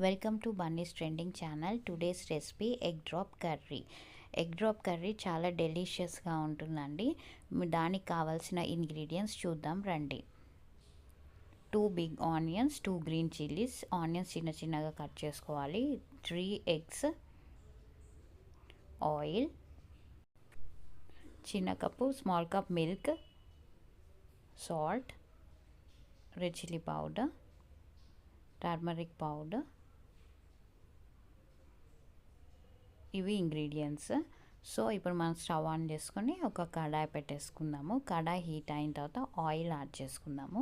Welcome to Bunny's trending channel today's recipe egg drop curry egg drop curry చాలా డెలిషియస్గా ఉంటుందండి. దానికి కావాల్సిన ఇంగ్రీడియంట్స్ చూద్దాం రండి. Two big onions two green chillies onions చిన్న చిన్నగా కట్ చేసుకోవాలి. త్రీ ఎగ్స్ ఆయిల్ చిన్న cup small cup milk salt red chilli powder turmeric powder ఇవి ఇంగ్రీడియంట్స్ సో ఇప్పుడు మనం స్టవ్ ఆన్ చేసుకొని ఒక కడాయి పెట్టేసుకుందాము. కడాయి హీట్ అయిన తర్వాత ఆయిల్ యాడ్ చేసుకుందాము.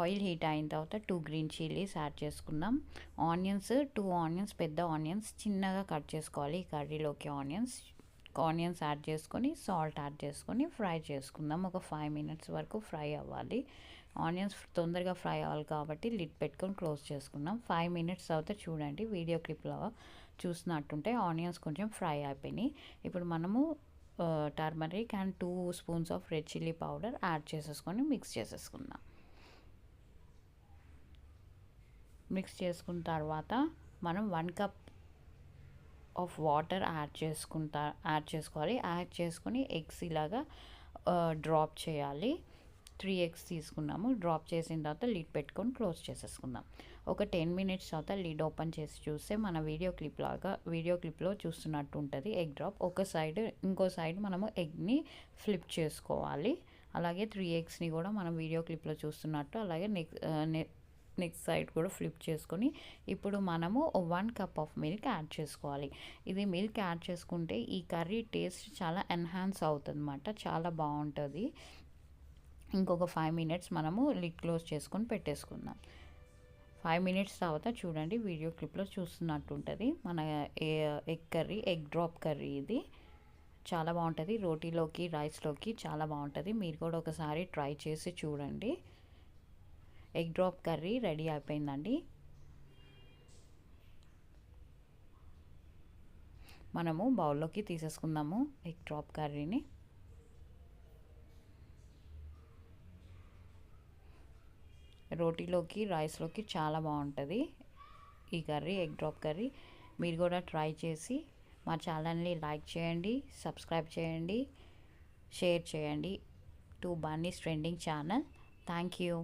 ఆయిల్ హీట్ అయిన తర్వాత టూ గ్రీన్ చిల్లీస్ యాడ్ చేసుకుందాం. ఆనియన్స్ టూ ఆనియన్స్ పెద్ద ఆనియన్స్ చిన్నగా కట్ చేసుకోవాలి ఈ కర్రీలోకి ఆనియన్స్ ఆనియన్స్ యాడ్ చేసుకొని సాల్ట్ యాడ్ చేసుకొని ఫ్రై చేసుకుందాం. ఒక ఫైవ్ మినిట్స్ వరకు ఫ్రై అవ్వాలి. ఆనియన్స్ తొందరగా ఫ్రై అవ్వాలి కాబట్టి లిడ్ పెట్టుకొని క్లోజ్ చేసుకున్నాం ఫైవ్ మినిట్స్ తర్వాత చూడండి వీడియో క్లిప్లో చూసినట్టుంటే ఆనియన్స్ కొంచెం ఫ్రై అయిపోయినాయి. ఇప్పుడు మనము turmeric and two spoons of red chilli powder add చేసేసుకొని మిక్స్ చేసేసుకుందాం. మిక్స్ చేసుకున్న తర్వాత మనం one cup of water add చేసుకుంటా యాడ్ చేసుకోవాలి. యాడ్ చేసుకొని ఎగ్స్ ఇలాగా డ్రాప్ చేయాలి. త్రీ ఎగ్స్ తీసుకున్నాము. డ్రాప్ చేసిన తర్వాత లిడ్ పెట్టుకొని క్లోజ్ చేసేసుకుందాం. ఒక టెన్ మినిట్స్ తర్వాత లిడ్ ఓపెన్ చేసి చూస్తే మన వీడియో క్లిప్ లాగా వీడియో క్లిప్లో చూస్తున్నట్టు ఉంటుంది. ఎగ్ డ్రాప్ ఒక సైడ్ ఇంకో సైడ్ మనము ఎగ్ని ఫ్లిప్ చేసుకోవాలి. అలాగే త్రీ ఎగ్స్ని కూడా మనం వీడియో క్లిప్లో చూస్తున్నట్టు అలాగే నెక్స్ట్ నెక్స్ట్ సైడ్ కూడా ఫ్లిప్ చేసుకొని ఇప్పుడు మనము one cup of milk add చేసుకోవాలి. ఇది మిల్క్ యాడ్ చేసుకుంటే ఈ కర్రీ టేస్ట్ చాలా ఎన్హాన్స్ అవుతుంది అనమాట చాలా బాగుంటుంది. ఇంకొక ఫైవ్ మినిట్స్ మనము లిడ్ క్లోజ్ చేసుకొని పెట్టేసుకుందాం. ఫైవ్ మినిట్స్ తర్వాత చూడండి వీడియో క్లిప్లో చూస్తున్నట్టు ఉంటుంది మన egg curry egg drop curry ఇది. చాలా బాగుంటుంది. రోటీలోకి రైస్లోకి చాలా బాగుంటుంది. మీరు కూడా ఒకసారి ట్రై చేసి చూడండి. ఎగ్ డ్రాప్ కర్రీ రెడీ అయిపోయిందండి. మనము బౌల్లోకి తీసేసుకుందాము ఎగ్ డ్రాప్ కర్రీని రోటీలోకి రైస్లోకి చాలా బాగుంటుంది. ఈ కర్రీ ఎగ్ డ్రాప్ కర్రీ మీరు కూడా ట్రై చేసి మా ఛానల్ని లైక్ చేయండి సబ్స్క్రైబ్ చేయండి షేర్ చేయండి. To Bunny's trending channel. Thank you.